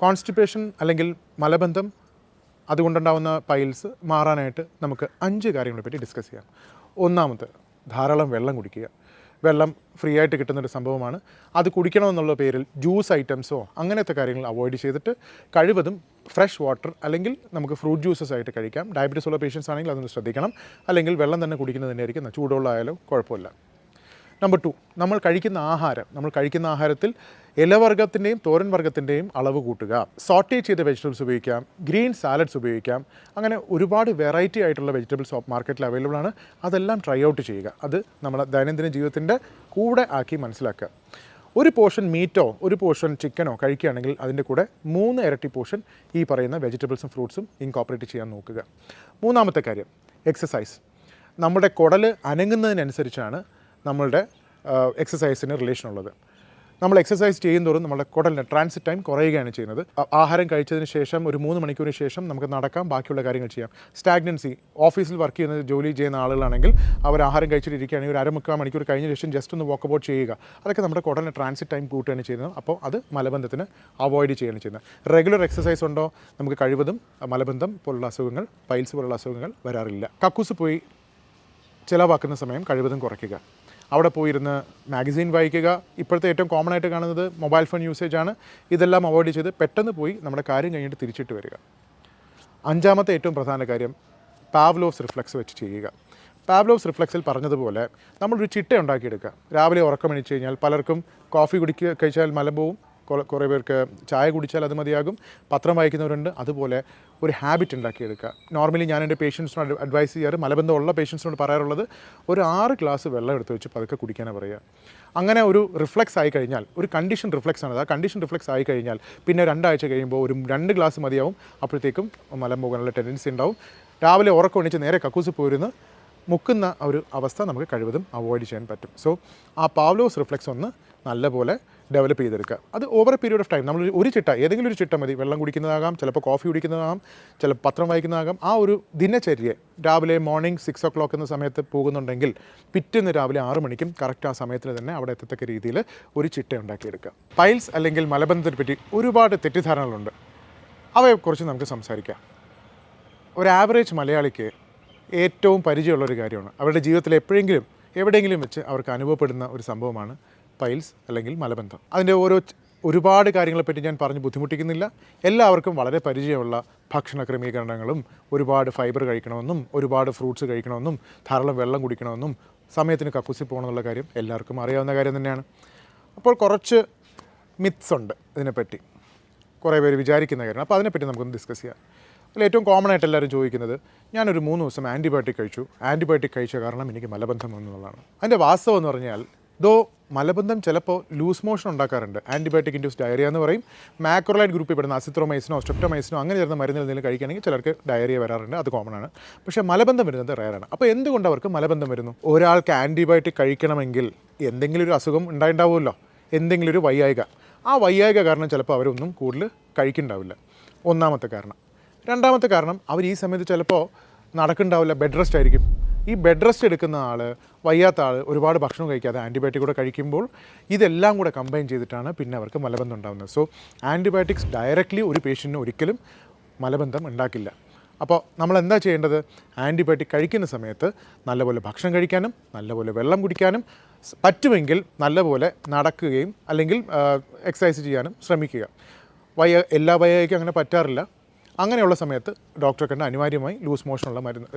Constipation അല്ലെങ്കിൽ മലബന്ധം അതുകൊണ്ടുണ്ടാവുന്ന piles മാറാനായിട്ട് നമുക്ക് അഞ്ച് കാര്യങ്ങളെ പറ്റി ഡിസ്കസ് ചെയ്യാം. ഒന്നാമത് ധാരാളം വെള്ളം കുടിക്കുക. വെള്ളം ഫ്രീ ആയിട്ട് കിട്ടുന്നൊരു സംഭവമാണ്. അത് കുടിക്കണമെന്നുള്ള പേരിൽ ജ്യൂസ് ഐറ്റംസോ അങ്ങനത്തെ കാര്യങ്ങൾ അവോയ്ഡ് ചെയ്തിട്ട് കഴിവതും ഫ്രഷ് വാട്ടർ അല്ലെങ്കിൽ നമുക്ക് ഫ്രൂട്ട് ജ്യൂസസ് ആയിട്ട് കഴിക്കാം. ഡയബറ്റീസ് ഉള്ള പേഷ്യൻസ് ആണെങ്കിൽ അതൊന്ന് ശ്രദ്ധിക്കണം. അല്ലെങ്കിൽ വെള്ളം തന്നെ കുടിക്കുന്നത് തന്നെയായിരിക്കും ചൂടുവെള്ളമായാലും കുഴപ്പമില്ല. നമ്പർ ടു നമ്മൾ കഴിക്കുന്ന ആഹാരം നമ്മൾ കഴിക്കുന്ന ആഹാരത്തിൽ ഇലവർഗത്തിന്റെയും തോരൻ വർഗത്തിന്റെയും അളവ് കൂട്ടുക. സോട്ടേ ചെയ്ത വെജിറ്റബിൾസ് ഉപയോഗിക്കാം ഗ്രീൻ സാലഡ്സ് ഉപയോഗിക്കാം. അങ്ങനെ ഒരുപാട് വെറൈറ്റി ആയിട്ടുള്ള വെജിറ്റബിൾസ് മാർക്കറ്റിൽ അവൈലബിൾ ആണ്. അതെല്ലാം ട്രൈ ഔട്ട് ചെയ്യുക. അത് നമ്മുടെ ദൈനംദിന ജീവിതത്തിന്റെ കൂടെ ആക്കി മനസ്സിലാക്കുക. ഒരു പോർഷൻ മീറ്റോ ഒരു പോർഷൻ ചിക്കനോ കഴിക്കുകയാണെങ്കിൽ അതിന്റെ കൂടെ മൂന്ന് ഇരട്ടി പോർഷൻ ഈ പറയുന്ന വെജിറ്റബിൾസും ഫ്രൂട്ട്സും ഇൻകോപ്പറേറ്റ് ചെയ്യാൻ നോക്കുക. മൂന്നാമത്തെ കാര്യം എക്സസൈസ് നമ്മുടെ കുടൽ അനങ്ങുന്നതിനനുസരിച്ചാണ് നമ്മളുടെ എക്സസൈസിന് റിലേഷൻ ഉള്ളത്. നമ്മൾ എക്സസൈസ് ചെയ്യുന്നതോറും നമ്മുടെ കുടലിന്റെ ട്രാൻസിറ്റ് ടൈം കുറയുകയാണ് ചെയ്യുന്നത്. ആഹാരം കഴിച്ചതിന് ശേഷം ഒരു മൂന്ന് മണിക്കൂറിന് ശേഷം നമുക്ക് നടക്കാം ബാക്കിയുള്ള കാര്യങ്ങൾ ചെയ്യാം. സ്റ്റാഗ്നൻസി ഓഫീസിൽ വർക്ക് ചെയ്യുന്ന ജോലി ചെയ്യുന്ന ആളുകളാണെങ്കിൽ അവർ ആഹാരം കഴിച്ചിട്ടിരിക്കുകയാണെങ്കിൽ ഒരു അരമുക്കാൽ മണിക്കൂർ കഴിഞ്ഞ ശേഷം ജസ്റ്റ് ഒന്ന് വോക്ക് ഔട്ട് ചെയ്യുക. അതൊക്കെ നമ്മുടെ കുടലിന്റെ ട്രാൻസിറ്റ് ടൈം കൂട്ടുകയാണ് ചെയ്യുന്നത്. അപ്പോൾ അത് മലബന്ധത്തിന് അവോയ്ഡ് ചെയ്യുകയാണ് ചെയ്യുന്നത്. റെഗുലർ എക്സസൈസ് ഉണ്ടോ? നമുക്ക് കഴിവതും മലബന്ധം പോലുള്ള അസുഖങ്ങൾ പൈൽസ് പോലുള്ള അസുഖങ്ങൾ വരാറില്ല. കക്കൂസ് പോയി ചിലവാക്കുന്ന സമയം കഴിവതും കുറയ്ക്കുക. അവിടെ പോയിരുന്ന് മാഗസീൻ വായിക്കുക. ഇപ്പോഴത്തെ ഏറ്റവും കോമൺ ആയിട്ട് കാണുന്നത് മൊബൈൽ ഫോൺ യൂസേജ് ആണ്. ഇതെല്ലാം അവോയ്ഡ് ചെയ്ത് പെട്ടെന്ന് പോയി നമ്മുടെ കാര്യം കഴിഞ്ഞിട്ട് തിരിച്ചിട്ട് വരിക. അഞ്ചാമത്തെ ഏറ്റവും പ്രധാന കാര്യം പാവ്ലോസ് റിഫ്ലക്സ് വെച്ച് ചെയ്യുക. പാവ്ലോസ് റിഫ്ലക്സിൽ പറഞ്ഞതുപോലെ നമ്മളൊരു ചിട്ട ഉണ്ടാക്കിയെടുക്കുക. രാവിലെ ഉറക്കമണിച്ച് കഴിഞ്ഞാൽ പലർക്കും കോഫി കുടിക്കുക കഴിച്ചാൽ മലം കുറെ- കുറേ പേർക്ക് ചായ കുടിച്ചാൽ അത് മതിയാകും പത്രം വായിക്കുന്നവരുണ്ട്. അതുപോലെ ഒരു ഹാബിറ്റ് ഉണ്ടാക്കിയെടുക്കുക. നോർമലി ഞാൻ എന്റെ പേഷ്യൻസിനോട് അഡ്വൈസ് ചെയ്യാറ്. മലബന്ധമുള്ള പേഷ്യൻസിനോട് പറയാറുള്ളത് ഒരു ആറ് ഗ്ലാസ് വെള്ളം എടുത്ത് വെച്ച് പതുക്കെ കുടിക്കാനാണ് പറയുക. അങ്ങനെ ഒരു റിഫ്ലക്സ് ആയി കഴിഞ്ഞാൽ ഒരു കണ്ടീഷൻ റിഫ്ലക്സ് ആണ് ആ കണ്ടീഷൻ റിഫ്ലക്സ് ആയി കഴിഞ്ഞാൽ പിന്നെ രണ്ടാഴ്ച കഴിയുമ്പോൾ ഒരു രണ്ട് ഗ്ലാസ് മതിയാവും. അപ്പോഴത്തേക്കും മലം പോകാനുള്ള ടെൻഡൻസി ഉണ്ടാവും. രാവിലെ ഉറക്കം എണീച്ച് നേരെ കക്കൂസ് പോയിരുന്ന് മുക്കുന്ന ഒരു അവസ്ഥ നമുക്ക് കഴിവതും അവോയ്ഡ് ചെയ്യാൻ പറ്റും. സോ ആ പാവ്ലോസ് റിഫ്ലക്സ് ഒന്ന് നല്ലപോലെ ഡെവലപ്പ് ചെയ്തെടുക്കുക. അത് over a period of time നമ്മൾ ഒരു ചിട്ട ഏതെങ്കിലും ഒരു ചിട്ട മതി. വെള്ളം കുടിക്കുന്നതാകാം ചിലപ്പോൾ കോഫി കുടിക്കുന്നതാകാം ചിലപ്പോൾ പത്രം വായിക്കുന്നതാകാം. ആ ഒരു ദിനചര്യയെ രാവിലെ മോർണിംഗ് സിക്സ് ഓ ക്ലോക്ക് എന്ന സമയത്ത് പോകുന്നുണ്ടെങ്കിൽ പിറ്റേന്ന് രാവിലെ ആറ് മണിക്കും കറക്റ്റ് ആ സമയത്തിന് തന്നെ അവിടെ എത്തത്തക്ക രീതിയിൽ ഒരു ചിട്ട ഉണ്ടാക്കിയെടുക്കുക. പൈൽസ് അല്ലെങ്കിൽ മലബന്ധത്തെ പറ്റി ഒരുപാട് തെറ്റിദ്ധാരണകളുണ്ട്. അവയെക്കുറിച്ച് നമുക്ക് സംസാരിക്കാം. ഒരു ആവറേജ് മലയാളിക്ക് ഏറ്റവും പരിചയമുള്ള ഒരു കാര്യമാണ്. അവരുടെ ജീവിതത്തിൽ എപ്പോഴെങ്കിലും എവിടെയെങ്കിലും വെച്ച് അവർക്ക് അനുഭവപ്പെടുന്ന ഒരു സംഭവമാണ് പൈൽസ് അല്ലെങ്കിൽ മലബന്ധം. അതിന്റെ ഓരോ ഒരുപാട് കാര്യങ്ങളെപ്പറ്റി ഞാൻ പറഞ്ഞ് ബുദ്ധിമുട്ടിക്കുന്നില്ല. എല്ലാവർക്കും വളരെ പരിചയമുള്ള ഭക്ഷണ ക്രമീകരണങ്ങളും ഒരുപാട് ഫൈബർ കഴിക്കണമെന്നും ഒരുപാട് ഫ്രൂട്ട്സ് കഴിക്കണമെന്നും ധാരാളം വെള്ളം കുടിക്കണമെന്നും സമയത്തിന് കക്കുസി പോകണമെന്നുള്ള കാര്യം എല്ലാവർക്കും അറിയാവുന്ന കാര്യം തന്നെയാണ്. അപ്പോൾ കുറച്ച് മിത്സ് ഉണ്ട് ഇതിനെപ്പറ്റി. കുറേ പേര് വിചാരിക്കുന്ന കാര്യമാണ്. അപ്പോൾ അതിനെപ്പറ്റി നമുക്കൊന്ന് ഡിസ്കസ് ചെയ്യാം. അതിൽ ഏറ്റവും കോമൺ ആയിട്ട് എല്ലാവരും ചോദിക്കുന്നത് ഞാനൊരു മൂന്ന് ദിവസം ആന്റിബയോട്ടിക് കഴിച്ചു. ആന്റിബയോട്ടിക് കഴിച്ച കാരണം എനിക്ക് മലബന്ധം എന്നുള്ളതാണ് അതിന്റെ വാസ്തവം എന്ന് പറഞ്ഞാൽ ദോ മലബന്ധം ചിലപ്പോൾ ലൂസ് മോഷൻ ഉണ്ടാക്കാറുണ്ട്. ആന്റിബയോട്ടിക് ഇൻഡ്യൂസ് ഡയറിയ എന്ന് പറയും. മാക്രോലൈറ്റ് ഗ്രൂപ്പിൽ പെടുന്ന അസിത്രോമൈസിനോ സ്ട്രെപ്റ്റോമൈസിനോ അങ്ങനെ ചേർന്ന മരുന്നിൽ എന്തെങ്കിലും കഴിക്കുകയാണെങ്കിൽ ചിലർക്ക് ഡയറിയ വരാറുണ്ട്. അത് കോമൺ ആണ്. പക്ഷേ മലബന്ധം വരുന്നത് റയറാണ് അപ്പോൾ എന്തുകൊണ്ട് അവർക്ക് മലബന്ധം വരുന്നു? ഒരാൾക്ക് ആന്റിബയോട്ടിക് കഴിക്കണമെങ്കിൽ എന്തെങ്കിലും ഒരു അസുഖം ഉണ്ടായിട്ടുണ്ടാവുമല്ലോ. എന്തെങ്കിലും ഒരു വയ്യായിക ആ വയ്യായിക കാരണം ചിലപ്പോൾ അവരൊന്നും കൂടുതൽ കഴിക്കുന്നുണ്ടാവില്ല. ഒന്നാമത്തെ കാരണം. രണ്ടാമത്തെ കാരണം അവർ ഈ സമയത്ത് ചിലപ്പോൾ നടക്കുന്നുണ്ടാവില്ല ബെഡ് റെസ്റ്റ് ആയിരിക്കും. ഈ ബെഡ് റെസ്റ്റ് എടുക്കുന്ന ആൾ വയ്യാത്ത ആൾ ഒരുപാട് ഭക്ഷണം കഴിക്കാതെ ആന്റിബയോട്ടിക് കൂടെ കഴിക്കുമ്പോൾ ഇതെല്ലാം കൂടെ കമ്പൈൻ ചെയ്തിട്ടാണ് പിന്നെ അവർക്ക് മലബന്ധം ഉണ്ടാകുന്നത് സോ ആന്റിബയോട്ടിക്സ് ഡയറക്റ്റ്ലി ഒരു പേഷ്യന്റിന് ഒരിക്കലും മലബന്ധം ഉണ്ടാക്കില്ല. അപ്പോൾ നമ്മൾ എന്താ ചെയ്യേണ്ടത്? ആന്റിബയോട്ടിക് കഴിക്കുന്ന സമയത്ത് നല്ലപോലെ ഭക്ഷണം കഴിക്കാനും നല്ലപോലെ വെള്ളം കുടിക്കാനും പറ്റുമെങ്കിൽ നല്ലപോലെ നടക്കുകയും അല്ലെങ്കിൽ എക്സസൈസ് ചെയ്യാനും ശ്രമിക്കുക. വയ എല്ലാ വയ്യയ്ക്കും അങ്ങനെ പറ്റാറില്ല. അങ്ങനെയുള്ള സമയത്ത് ഡോക്ടറെ കണ്ട് അനിവാര്യമായി ലൂസ് മോഷനുള്ള മരുന്ന്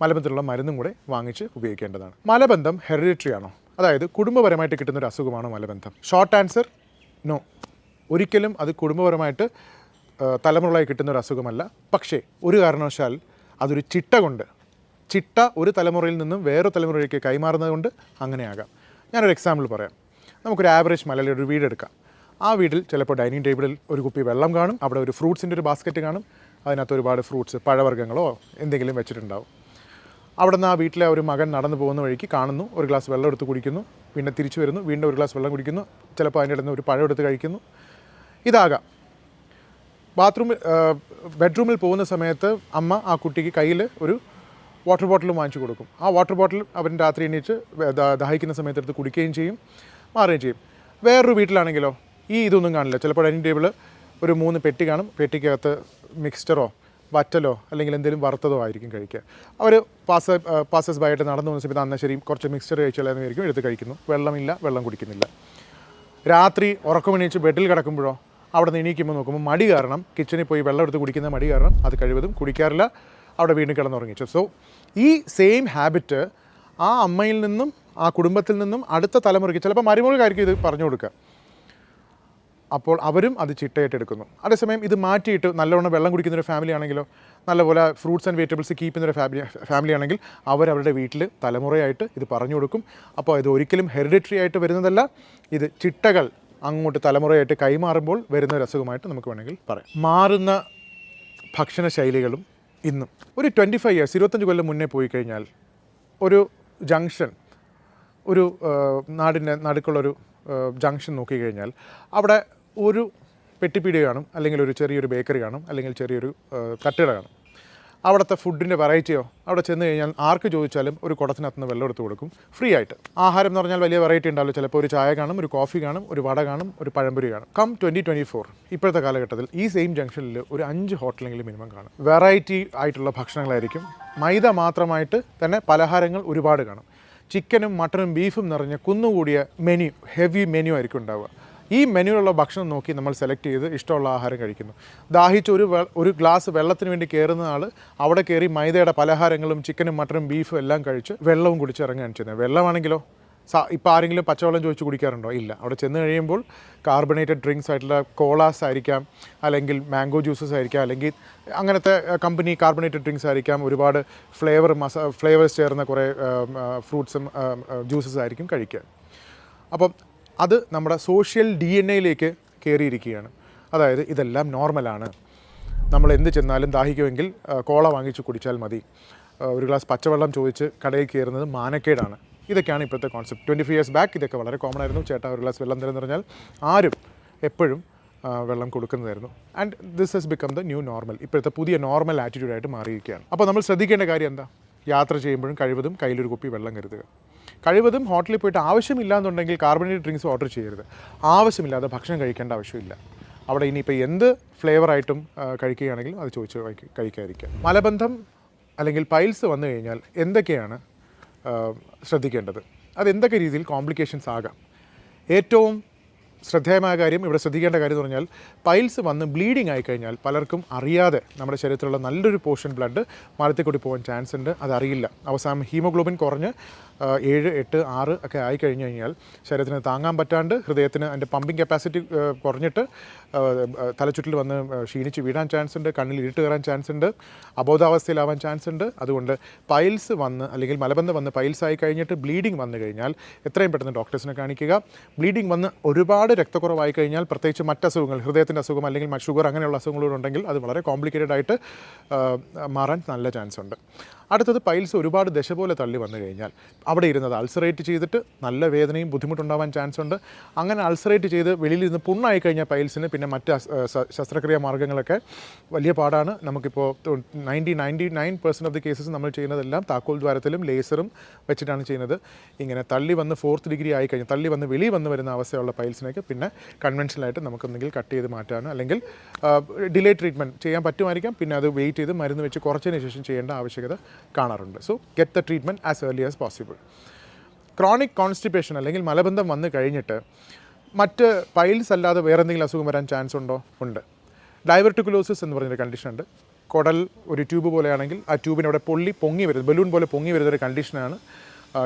മലബന്ധത്തിലുള്ള മരുന്നും കൂടെ വാങ്ങിച്ച് ഉപയോഗിക്കേണ്ടതാണ്. മലബന്ധം ഹെറിഡിറ്ററി ആണോ? അതായത് കുടുംബപരമായിട്ട് കിട്ടുന്ന ഒരു അസുഖമാണോ മലബന്ധം? ഷോർട്ട് ആൻസർ നോ ഒരിക്കലും അത് കുടുംബപരമായിട്ട് തലമുറകളായി കിട്ടുന്ന ഒരു അസുഖമല്ല. പക്ഷേ ഒരു കാരണവശാൽ അതൊരു ചിട്ട കൊണ്ട് ചിട്ട ഒരു തലമുറയിൽ നിന്നും വേറെ തലമുറയിലേക്ക് കൈമാറുന്നത് കൊണ്ട് അങ്ങനെയാകാം. ഞാനൊരു എക്സാമ്പിൾ പറയാം. നമുക്കൊരു ആവറേജ് മലയാളി ഒരു വീടെടുക്കാം. ആ വീട്ടിൽ ചിലപ്പോൾ ഡൈനിങ് ടേബിളിൽ ഒരു കുപ്പി വെള്ളം കാണും അവിടെ ഒരു ഫ്രൂട്ട്സിന്റെ ഒരു ബാസ്ക്കറ്റ് കാണും അതിനകത്ത് ഒരുപാട് ഫ്രൂട്ട്സ് പഴവർഗങ്ങളോ എന്തെങ്കിലും വെച്ചിട്ടുണ്ടാവും. അവിടെ നിന്ന് ആ വീട്ടിലെ ഒരു മകൻ നടന്നു പോകുന്ന വഴിക്ക് കാണുന്നു ഒരു ഗ്ലാസ് വെള്ളം എടുത്ത് കുടിക്കുന്നു പിന്നെ തിരിച്ചു വരുന്നു വീണ്ടും ഒരു ഗ്ലാസ് വെള്ളം കുടിക്കുന്നു ചിലപ്പോൾ അതിന്റെ ഇടയിൽ ഒരു പഴം എടുത്ത് കഴിക്കുന്നു. ഇതാകാം. ബാത്റൂമിൽ ബെഡ്റൂമിൽ പോകുന്ന സമയത്ത് അമ്മ ആ കുട്ടിക്ക് കയ്യിൽ ഒരു വാട്ടർ ബോട്ടിൽ വാങ്ങിച്ചു കൊടുക്കും. ആ വാട്ടർ ബോട്ടിൽ അവൻ രാത്രി എണീറ്റ് ദാഹിക്കുന്ന സമയത്ത് എടുത്ത് കുടിക്കുകയും ചെയ്യും മാറുകയും ചെയ്യും. വേറൊരു വീട്ടിലാണെങ്കിലോ ഈ ഇതൊന്നും കാണില്ല. ചിലപ്പോൾ ഡൈനിങ് ടേബിൾ ഒരു മൂന്ന് പെട്ടി കാണും. പെട്ടിക്കകത്ത് മിക്സ്ചറോ വറ്റലോ അല്ലെങ്കിൽ എന്തെങ്കിലും വറുത്തതോ ആയിരിക്കും കഴിക്കുക. അവർ പാസ് പാസസ് ബൈ ആയിട്ട് നടന്നു വന്ന സമയത്ത് അന്നശ്ശേരി ശരി കുറച്ച് മിക്സ്ചർ കഴിച്ചാലെന്ന് ആയിരിക്കും എടുത്ത് കഴിക്കുന്നു. വെള്ളമില്ല വെള്ളം കുടിക്കുന്നില്ല. രാത്രി ഉറക്കമണിയിച്ച് ബെഡിൽ കിടക്കുമ്പോഴോ അവിടെ നിന്ന് എണീക്കുമ്പോൾ നോക്കുമ്പോൾ മടി കാരണം കിച്ചണിൽ പോയി വെള്ളം എടുത്ത് കുടിക്കുന്ന മടി കാരണം അത് കഴിവതും കുടിക്കാറില്ല. അവിടെ വീണ്ടും കിടന്നുറങ്ങിച്ചു സോ ഈ സെയിം ഹാബിറ്റ് ആ അമ്മയിൽ നിന്നും ആ കുടുംബത്തിൽ നിന്നും അടുത്ത തലമുറയ്ക്ക് ചിലപ്പോൾ മരുമകൾക്കായിരിക്കും ഇത് പറഞ്ഞു കൊടുക്കുക. അപ്പോൾ അവരും അത് ചിട്ടയായിട്ട് എടുക്കുന്നു അതേസമയം ഇത് മാറ്റിയിട്ട് നല്ലവണ്ണം വെള്ളം കുടിക്കുന്ന ഒരു ഫാമിലി ആണെങ്കിലോ നല്ലപോലെ ഫ്രൂട്ട്സ് ആൻഡ് വെജിറ്റബിൾസ് കീപ്പ് ചെയ്യുന്ന ഒരു ഫാമിലി ഫാമിലി ആണെങ്കിൽ അവരവരുടെ വീട്ടിൽ തലമുറയായിട്ട് ഇത് പറഞ്ഞു കൊടുക്കും. അപ്പോൾ ഇത് ഒരിക്കലും ഹെറിഡിറ്ററി ആയിട്ട് വരുന്നതല്ല ഇത് ചിട്ടകൾ അങ്ങോട്ട് തലമുറയായിട്ട് കൈമാറുമ്പോൾ വരുന്ന ഒരു അസുഖമായിട്ട് നമുക്ക് വേണമെങ്കിൽ പറയാം. മാറുന്ന ഭക്ഷണ ശൈലികളും ഇന്നും. ഒരു ട്വന്റി ഫൈവ് ഇയേഴ്സ് ഇരുപത്തഞ്ച് കൊല്ലം മുന്നേ പോയി കഴിഞ്ഞാൽ ഒരു ജംഗ്ഷൻ ഒരു നാടിന്റെ നടുക്കുള്ളൊരു ജംഗ്ഷൻ നോക്കിക്കഴിഞ്ഞാൽ അവിടെ ഒരു പെട്ടിപ്പീടിക കാണും അല്ലെങ്കിൽ ഒരു ചെറിയൊരു ബേക്കറി കാണും അല്ലെങ്കിൽ ചെറിയൊരു കട്ടിട കാണും. അവിടുത്തെ ഫുഡിന്റെ വെറൈറ്റിയോ അവിടെ ചെന്ന് കഴിഞ്ഞാൽ ആർക്ക് ചോദിച്ചാലും ഒരു കുടത്തിനകത്ത് നിന്ന് വെള്ളം എടുത്ത് കൊടുക്കും. ഫ്രീ ആയിട്ട്. ആഹാരം എന്ന് പറഞ്ഞാൽ വലിയ വെറൈറ്റി ഉണ്ടാവില്ല. ചിലപ്പോൾ ഒരു ചായ കാണും ഒരു കോഫി കാണും ഒരു വട കാണും ഒരു പഴംപൊരി കാണും. കം ട്വന്റി ട്വന്റി ഫോർ ഇപ്പോഴത്തെ കാലഘട്ടത്തിൽ ഈ സെയിം ജംഗ്ഷനിൽ ഒരു അഞ്ച് ഹോട്ടലെങ്കിലും മിനിമം കാണും. വെറൈറ്റി ആയിട്ടുള്ള ഭക്ഷണങ്ങളായിരിക്കും. മൈദ മാത്രമായിട്ട് തന്നെ പലഹാരങ്ങൾ ഒരുപാട് കാണും. ചിക്കനും മട്ടനും ബീഫും നിറഞ്ഞ കുന്നുകൂടിയ മെനു ഹെവി മെനു ആയിരിക്കും ഉണ്ടാവുക. ഈ മെനുവിലുള്ള ഭക്ഷണം നോക്കി നമ്മൾ സെലക്ട് ചെയ്ത് ഇഷ്ടമുള്ള ആഹാരം കഴിക്കുന്നു. ദാഹിച്ച് ഒരു ഒരു ഗ്ലാസ് വെള്ളത്തിന് വേണ്ടി കയറുന്ന ആൾ അവിടെ കയറി മൈദയുടെ പലഹാരങ്ങളും ചിക്കനും മട്ടനും ബീഫും എല്ലാം കഴിച്ച് വെള്ളവും കുടിച്ച് ഇറങ്ങുകയാണ് ചെയ്യുന്നത്. വെള്ളമാണെങ്കിലോ? ഇപ്പോൾ ആരെങ്കിലും പച്ചവെള്ളം ചോദിച്ച് കുടിക്കാറുണ്ടോ? ഇല്ല. അവിടെ ചെന്ന് കഴിയുമ്പോൾ കാർബണേറ്റഡ് ഡ്രിങ്ക്സ് ആയിട്ടുള്ള കോളാസ് ആയിരിക്കാം അല്ലെങ്കിൽ മാംഗോ ജ്യൂസസ് ആയിരിക്കാം അല്ലെങ്കിൽ അങ്ങനത്തെ കമ്പനി കാർബണേറ്റഡ് ഡ്രിങ്ക്സ് ആയിരിക്കാം ഒരുപാട് ഫ്ലേവർ മസ ഫ്ലേവേഴ്സ് ചേർന്ന കുറേ ഫ്രൂട്ട്സും ജ്യൂസസ് ആയിരിക്കും കഴിക്കുക. അപ്പം അത് നമ്മുടെ സോഷ്യൽ ഡി എൻ എയിലേക്ക് കയറിയിരിക്കുകയാണ് അതായത് ഇതെല്ലാം നോർമലാണ് നമ്മൾ എന്ത് ചെന്നാലും ദാഹിക്കുമെങ്കിൽ കോള വാങ്ങിച്ച് കുടിച്ചാൽ മതി. ഒരു ഗ്ലാസ് പച്ചവെള്ളം ചോദിച്ച് കടയിൽ കയറുന്നത് മാനക്കേടാണ്. ഇതൊക്കെയാണ് ഇപ്പോഴത്തെ concept twenty five years back ഇതൊക്കെ വളരെ കോമൺ ആയിരുന്നു. ചേട്ടാ ഒരു ഗ്ലാസ് വെള്ളം തരുമെന്ന് പറഞ്ഞാൽ ആരും എപ്പോഴും വെള്ളം കൊടുക്കുന്നതായിരുന്നു. And this has become the new normal ഇപ്പോഴത്തെ പുതിയ നോർമൽ ആറ്റിറ്റ്യൂഡായിട്ട് മാറിയിരിക്കുകയാണ്. അപ്പോൾ നമ്മൾ ശ്രദ്ധിക്കേണ്ട കാര്യം എന്താ? യാത്ര ചെയ്യുമ്പോഴും കഴിവതും കയ്യിലൊരു കുപ്പി വെള്ളം കരുതുക. കഴിവതും ഹോട്ടലിൽ പോയിട്ട് ആവശ്യമില്ല എന്നുണ്ടെങ്കിൽ കാർബണേറ്റഡ് ഡ്രിങ്ക്സ് ഓർഡർ ചെയ്യരുത്. ആവശ്യമില്ലാതെ ഭക്ഷണം കഴിക്കേണ്ട ആവശ്യമില്ല. അവിടെ ഇനിയിപ്പോൾ എന്ത് ഫ്ലേവറായിട്ടും കഴിക്കുകയാണെങ്കിലും അത് ചോദിച്ച് കഴിക്ക- കഴിക്കാതിരിക്കുക. മലബന്ധം അല്ലെങ്കിൽ പൈൽസ് വന്നു കഴിഞ്ഞാൽ എന്തൊക്കെയാണ് ശ്രദ്ധിക്കേണ്ടത്? അത് എന്തൊക്കെ രീതിയിൽ കോംപ്ലിക്കേഷൻസ് ആകാം? ഏറ്റവും ശ്രദ്ധേയമായ കാര്യം ഇവിടെ ശ്രദ്ധിക്കേണ്ട കാര്യം എന്ന് പറഞ്ഞാൽ പൈൽസ് വന്ന് ബ്ലീഡിങ് ആയി കഴിഞ്ഞാൽ പലർക്കും അറിയാതെ നമ്മുടെ ശരീരത്തിലുള്ള നല്ലൊരു പോർഷൻ ബ്ലഡ് മലത്തിൽ കൂടി പോകാൻ ചാൻസ് ഉണ്ട്. അതറിയില്ല. അവസാനം ഹീമോഗ്ലോബിൻ കുറഞ്ഞ് ഏഴ് എട്ട് ആറ് ഒക്കെ ആയി കഴിഞ്ഞു കഴിഞ്ഞാൽ ശരീരത്തിന് താങ്ങാൻ പറ്റാണ്ട് ഹൃദയത്തിന് അതിന്റെ പമ്പിങ് കപ്പാസിറ്റി കുറഞ്ഞിട്ട് തലച്ചുറ്റിൽ വന്ന് ക്ഷീണിച്ച് വീഴാൻ ചാൻസ് ഉണ്ട് കണ്ണിൽ ഇരുട്ട് കയറാൻ ചാൻസ് ഉണ്ട് അബോധാവസ്ഥയിലാവാൻ ചാൻസ് ഉണ്ട്. അതുകൊണ്ട് പൈൽസ് വന്ന് അല്ലെങ്കിൽ മലബന്ധം വന്ന് പൈൽസ് ആയി കഴിഞ്ഞിട്ട് ബ്ലീഡിങ് വന്നു കഴിഞ്ഞാൽ എത്രയും പെട്ടെന്ന് ഡോക്ടേഴ്സിനെ കാണിക്കുക. ബ്ലീഡിങ് വന്ന് ഒരുപാട് രക്തക്കുറവായി കഴിഞ്ഞാൽ പ്രത്യേകിച്ച് മറ്റ് അസുഖങ്ങൾ ഹൃദയത്തിന്റെ അസുഖം അല്ലെങ്കിൽ ഷുഗർ അങ്ങനെയുള്ള അസുഖങ്ങളുണ്ടെങ്കിൽ അത് വളരെ കോംപ്ലിക്കേറ്റഡ് ആയിട്ട് മാറാൻ നല്ല ചാൻസ് ഉണ്ട്. അടുത്തത് പൈൽസ് ഒരുപാട് ദശ പോലെ തള്ളി വന്നു കഴിഞ്ഞാൽ അവിടെ ഇരുന്നത്. അൾസറേറ്റ് ചെയ്തിട്ട് നല്ല വേദനയും ബുദ്ധിമുട്ടുണ്ടാവാൻ ചാൻസ് ഉണ്ട് അങ്ങനെ അൾസറേറ്റ് ചെയ്ത് വെളിയിൽ ഇരുന്ന് പുണ്ണായി കഴിഞ്ഞ പൈൽസിന് പിന്നെ മറ്റ് ശസ്ത്രക്രിയാ മാർഗങ്ങളൊക്കെ വലിയ പാടാണ്. നമുക്കിപ്പോൾ ninety ninety nine percent of the cases നമ്മൾ ചെയ്യുന്നതെല്ലാം താക്കോൽ ദ്വാരത്തിലും ലേസറും വെച്ചിട്ടാണ് ചെയ്യുന്നത്. ഇങ്ങനെ തള്ളി വന്ന് ഫോർത്ത് ഡിഗ്രി ആയി കഴിഞ്ഞാൽ തള്ളി വന്ന് വെളി വന്ന് വരുന്ന അവസ്ഥയുള്ള പൈൽസിനൊക്കെ പിന്നെ കൺവെൻഷനായിട്ട് നമുക്കൊന്നെങ്കിൽ കട്ട് ചെയ്ത് മാറ്റാനോ അല്ലെങ്കിൽ ഡിലേ ട്രീറ്റ്മെന്റ് ചെയ്യാൻ പറ്റുമായിരിക്കാം. പിന്നെ അത് വെയിറ്റ് ചെയ്ത് മരുന്ന് വെച്ച് കുറച്ചതിന് ശേഷം ചെയ്യേണ്ട ആവശ്യകത കാണാറുണ്ട്. So get the treatment as early as possible. Chronic constipation അല്ലെങ്കിൽ മലബന്ധം വന്നു കഴിഞ്ഞിട്ട് മറ്റ് പൈൽസ് അല്ലാതെ വേറെ എന്തെങ്കിലും അസുഖം വരാൻ ചാൻസ് ഉണ്ടോ? ഉണ്ട്. ഡയവർട്ടിക്കുലോസിസ് എന്ന് പറഞ്ഞൊരു കണ്ടീഷൻ ഉണ്ട്. കുടൽ ഒരു ട്യൂബ് പോലെയാണെങ്കിൽ ആ ട്യൂബിനവിടെ പൊള്ളി പൊങ്ങി വരുന്നത് ബലൂൺ പോലെ പൊങ്ങി വരുന്നൊരു കണ്ടീഷനാണ്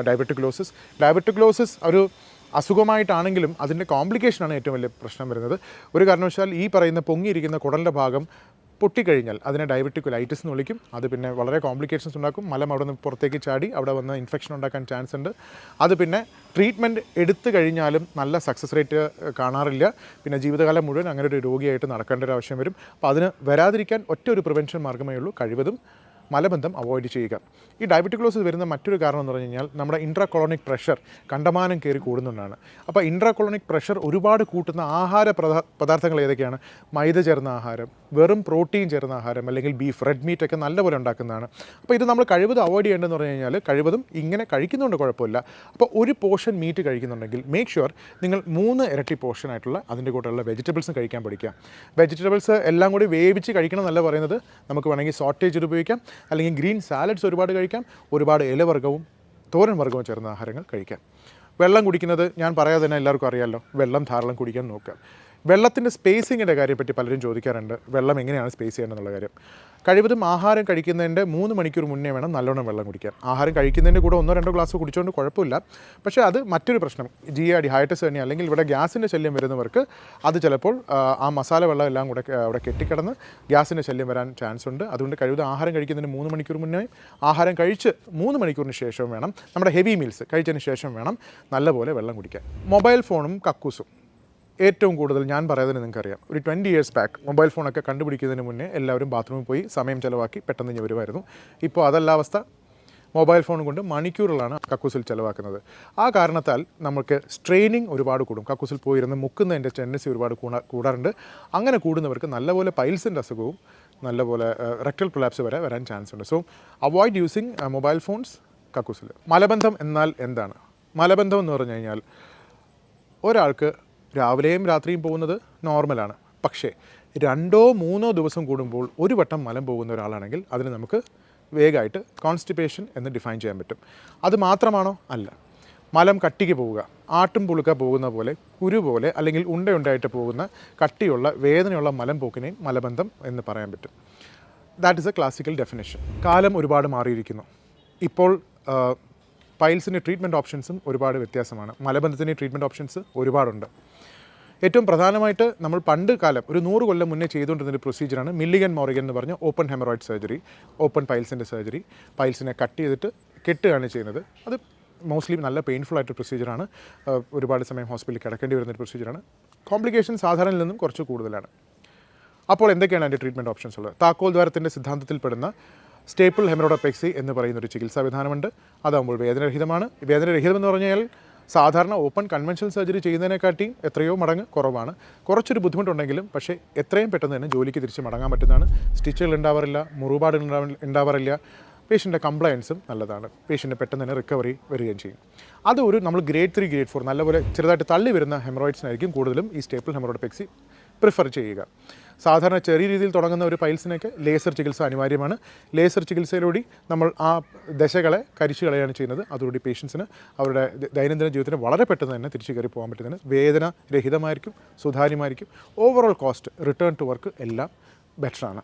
ഡയബറ്റിക്കുലോസിസ് ഡയബറ്റിക്കുലോസിസ് ഒരു അസുഖമായിട്ടാണെങ്കിലും അതിന്റെ കോംപ്ലിക്കേഷനാണ് ഏറ്റവും വലിയ പ്രശ്നം വരുന്നത്. ഒരു കാരണവശാൽ ഈ പറയുന്ന പൊങ്ങിയിരിക്കുന്ന കുടലിന്റെ ഭാഗം പൊട്ടിക്കഴിഞ്ഞാൽ അതിനെ ഡയബറ്റിക്കുലൈറ്റിസ് എന്ന് വിളിക്കും. അത് പിന്നെ വളരെ കോംപ്ലിക്കേഷൻസ് ഉണ്ടാക്കും. മലം അവിടെ നിന്ന് പുറത്തേക്ക് ചാടി അവിടെ വന്ന് ഇൻഫെക്ഷൻ ഉണ്ടാക്കാൻ ചാൻസ് ഉണ്ട്. അത് പിന്നെ ട്രീറ്റ്മെന്റ് എടുത്തു കഴിഞ്ഞാലും നല്ല സക്സസ് റേറ്റ് കാണാറില്ല. പിന്നെ ജീവിതകാലം മുഴുവൻ അങ്ങനെ ഒരു രോഗിയായിട്ട് നടക്കേണ്ട ഒരു ആവശ്യം വരും. അപ്പോൾ അതിന് വരാതിരിക്കാൻ ഒറ്റ ഒരു പ്രിവെൻഷൻ മാർഗമേ ഉള്ളൂ. കഴിവതും മലബന്ധം അവോയ്ഡ് ചെയ്യുക. ഈ ഡയബറ്റിക്ലോസിസ് വരുന്ന മറ്റൊരു കാരണം എന്ന് പറഞ്ഞു കഴിഞ്ഞാൽ നമ്മുടെ ഇൻട്രാകൊളോണിക് പ്രഷർ കണ്ടമാനം കയറി കൂടുന്നുണ്ടാണ് അപ്പോൾ ഇൻട്രാകൊളോണിക് പ്രഷർ ഒരുപാട് കൂട്ടുന്ന ആഹാര പദാർത്ഥങ്ങൾ ഏതൊക്കെയാണ്? മൈദ ചേർന്ന ആഹാരം വെറും പ്രോട്ടീൻ ചേർന്ന ആഹാരം അല്ലെങ്കിൽ ബീഫ് റെഡ് മീറ്റ് ഒക്കെ നല്ലപോലെ ഉണ്ടാക്കുന്നതാണ്. അപ്പോൾ ഇത് നമ്മൾ കഴിവതും അവോയ്ഡ് ചെയ്യേണ്ടതെന്ന് പറഞ്ഞു കഴിഞ്ഞാൽ കഴിവതും ഇങ്ങനെ കഴിക്കുന്നതുകൊണ്ട് കുഴപ്പമില്ല. അപ്പോൾ ഒരു പോർഷൻ മീറ്റ് കഴിക്കുന്നുണ്ടെങ്കിൽ മേക്ക് ഷുവർ നിങ്ങൾ മൂന്ന് ഇരട്ടി പോർഷൻ ആയിട്ടുള്ള അതിന്റെ കൂടെയുള്ള വെജിറ്റബിൾസും കഴിക്കാൻ പഠിക്കുക. വെജിറ്റബിൾസ് എല്ലാം കൂടി വേവിച്ച് കഴിക്കണം എന്നല്ല പറയുന്നത്. നമുക്ക് വേണമെങ്കിൽ സോട്ടേജ് ഉപയോഗിക്കാം. അല്ലെങ്കിൽ ഗ്രീൻ സാലഡ്സ് ഒരുപാട് കഴിക്കാം ഒരുപാട് ഇലവർഗവും തോരൻ വർഗവും ചേർന്ന ആഹാരങ്ങൾ കഴിക്കാം. വെള്ളം കുടിക്കുന്നത് ഞാൻ പറയാതെ തന്നെ എല്ലാവർക്കും അറിയാമല്ലോ വെള്ളം ധാരാളം കുടിക്കാൻ നോക്കുക വെള്ളത്തിന്റെ സ്പേസിങ്ങിന്റെ കാര്യത്തെപ്പറ്റി പലരും ചോദിക്കാറുണ്ട്. വെള്ളം എങ്ങനെയാണ് സ്പേസ് ചെയ്യേണ്ടതെന്നുള്ള കാര്യം. കഴിവതും ആഹാരം കഴിക്കുന്നതിന്റെ മൂന്ന് മണിക്കൂർ മുന്നേ വേണം നല്ലോണം വെള്ളം കുടിക്കാൻ. ആഹാരം കഴിക്കുന്നതിന്റെ കൂടെ ഒന്നോ രണ്ടോ ഗ്ലാസ് കുടിച്ചുകൊണ്ട് കുഴപ്പമില്ല. പക്ഷേ അത് മറ്റൊരു പ്രശ്നം. ജി ഐ ഡിഹൈഡ്രസ് തന്നെ അല്ലെങ്കിൽ ഇവിടെ ഗ്യാസിന്റെ ശല്യം വരുന്നവർക്ക് അത് ചിലപ്പോൾ ആ, ആ മസാല വെള്ളം എല്ലാം കൂടെ ആ, അവിടെ കെട്ടിക്കിടന്ന് ഗ്യാസിന്റെ ശല്യം വരാൻ ചാൻസ് ഉണ്ട്. അതുകൊണ്ട് കഴിവതും ആഹാരം കഴിക്കുന്നതിന് മൂന്ന് മണിക്കൂർ മുന്നേ ആഹാരം കഴിച്ച് മൂന്ന് മണിക്കൂറിന് ശേഷം വേണം നമ്മുടെ ഹെവി മീൽസ് കഴിച്ചതിന് ശേഷം വേണം നല്ലപോലെ വെള്ളം കുടിക്കാൻ. മൊബൈൽ ഫോണും കക്കൂസും. ഏറ്റവും കൂടുതൽ ഞാൻ പറയുന്നതിന് നിങ്ങൾക്കറിയാം. ഒരു ട്വന്റി ഇയേഴ്സ് ബാക്ക് മൊബൈൽ ഫോണൊക്കെ കണ്ടുപിടിക്കുന്നതിന് മുന്നേ എല്ലാവരും ബാത്റൂമിൽ പോയി സമയം ചിലവാക്കി പെട്ടെന്ന് ഇഞ്ഞ് വരുമായിരുന്നു. ഇപ്പോൾ അതല്ല അവസ്ഥ. മൊബൈൽ ഫോൺ കൊണ്ട് മണിക്കൂറുകളാണ് കക്കൂസിൽ ചിലവാക്കുന്നത്. ആ കാരണത്താൽ നമുക്ക് സ്ട്രെയിനിങ് ഒരുപാട് കൂടും. കക്കൂസിൽ പോയിരുന്ന് മുക്കുന്നതിന്റെ ടെൻഡൻസി ഒരുപാട് കൂടാ കൂടാറുണ്ട്. അങ്ങനെ കൂടുന്നവർക്ക് നല്ലപോലെ പൈൽസിന്റെ അസുഖവും നല്ലപോലെ റെക്ടൽ പ്രൊലാപ്സ് വരെ വരാൻ ചാൻസ് ഉണ്ട്. So avoid using mobile phones കക്കൂസിൽ. മലബന്ധം എന്നാൽ എന്താണ്? മലബന്ധം എന്ന് പറഞ്ഞു കഴിഞ്ഞാൽ ഒരാൾക്ക് രാവിലെയും രാത്രിയും പോകുന്നത് നോർമലാണ്. പക്ഷേ രണ്ടോ മൂന്നോ ദിവസം കൂടുമ്പോൾ ഒരു വട്ടം മലം പോകുന്ന ഒരാളാണെങ്കിൽ അതിന് നമുക്ക് വേഗമായിട്ട് കോൺസ്റ്റിപ്പേഷൻ എന്ന് ഡിഫൈൻ ചെയ്യാൻ പറ്റും. അത് മാത്രമാണോ? അല്ല. മലം കട്ടിക്ക് പോവുക ആട്ടും പുളുക്ക പോകുന്ന പോലെ കുരു പോലെ അല്ലെങ്കിൽ ഉണ്ടയുണ്ടായിട്ട് പോകുന്ന കട്ടിയുള്ള വേദനയുള്ള മലം പോക്കിനെയും മലബന്ധം എന്ന് പറയാൻ പറ്റും. That is a classical definition കാലം ഒരുപാട് മാറിയിരിക്കുന്നു. ഇപ്പോൾ പൈൽസിന്റെ ട്രീറ്റ്മെന്റ് ഓപ്ഷൻസും ഒരുപാട് വ്യത്യാസമാണ്. മലബന്ധത്തിന്റെ ട്രീറ്റ്മെന്റ് ഓപ്ഷൻസ് ഒരുപാടുണ്ട്. ഏറ്റവും പ്രധാനമായിട്ട് നമ്മൾ പണ്ട് കാലം ഒരു നൂറ് കൊല്ലം മുന്നേ ചെയ്തുകൊണ്ടിരുന്ന ഒരു പ്രൊസീജിയറാണ് മില്ലിഗൻ മോറിഗൻ എന്ന് പറഞ്ഞ ഓപ്പൺ ഹെമറോയിഡ് സർജറി ഓപ്പൺ പൈൽസിന്റെ സർജറി പൈൽസിനെ കട്ട് ചെയ്തിട്ട് കെട്ടുകയാണ് ചെയ്യുന്നത്. അത് മോസ്റ്റ്ലി നല്ല പെയിൻഫുൾ ആയിട്ട് പ്രൊസീജിയറാണ് ഒരുപാട് സമയം ഹോസ്പിറ്റലിൽ കിടക്കേണ്ടി വരുന്ന ഒരു പ്രൊസീജിയറാണ് കോംപ്ലിക്കേഷൻ സാധാരണയിൽ നിന്നും കുറച്ച് കൂടുതലാണ്. അപ്പോൾ എന്തൊക്കെയാണ് അതിന്റെ ട്രീറ്റ്മെന്റ് ഓപ്ഷൻസ് ഉള്ളത്? താക്കോൽ ദ്വാരത്തിന്റെ സിദ്ധാന്തത്തിൽപ്പെടുന്ന സ്റ്റേപ്പിൾ ഹെമറോഡോപെക്സി എന്ന് പറയുന്ന ഒരു ചികിത്സാ വിധാനമുണ്ട്. അതാകുമ്പോൾ വേദനരഹിതമാണ്. വേദനരഹിതം എന്ന് പറഞ്ഞു കഴിഞ്ഞാൽ സാധാരണ ഓപ്പൺ കൺവെൻഷണൽ സർജറി ചെയ്യുന്നതിനെക്കാട്ടി എത്രയോ മടങ്ങ് കുറവാണ്. കുറച്ചൊരു ബുദ്ധിമുട്ടുണ്ടെങ്കിലും പക്ഷേ എത്രയും പെട്ടെന്ന് തന്നെ ജോലിക്ക് തിരിച്ച് മടങ്ങാൻ പറ്റുന്നതാണ്. സ്റ്റിച്ചുകൾ ഉണ്ടാവാറില്ല മുറുപാടുകൾ ഉണ്ടാവ- ഉണ്ടാവാറില്ല. പേഷ്യന്റെ കംപ്ലയൻസും നല്ലതാണ്. പേഷ്യന്റെ പെട്ടെന്ന് തന്നെ റിക്കവറി വരികയും ചെയ്യും. അതൊരു നമ്മൾ ഗ്രേഡ് ത്രീ ഗ്രേഡ് ഫോർ നല്ലപോലെ ചെറുതായിട്ട് തള്ളി വരുന്ന ഹെമറോയിഡ്സിനായിരിക്കും കൂടുതലും ഈ സ്റ്റേപ്പിൾ ഹെമറോഡോപെക്സി പ്രിഫർ ചെയ്യുക. സാധാരണ ചെറിയ രീതിയിൽ തുടങ്ങുന്ന ഒരു പൈൽസിനൊക്കെ ലേസർ ചികിത്സ അനിവാര്യമാണ്. ലേസർ ചികിത്സയിലൂടെ നമ്മൾ ആ ദശകളെ കരിച്ചു കളയാണ് ചെയ്യുന്നത്. അതോടുകൂടി പേഷ്യൻസിന് അവരുടെ ദൈനംദിന ജീവിതത്തിന് വളരെ പെട്ടെന്ന് തന്നെ തിരിച്ചു കയറി പോകാൻ പറ്റുന്നതിന് വേദന രഹിതമായിരിക്കും സുതാര്യമായിരിക്കും. Overall cost return to work എല്ലാം ബെറ്ററാണ്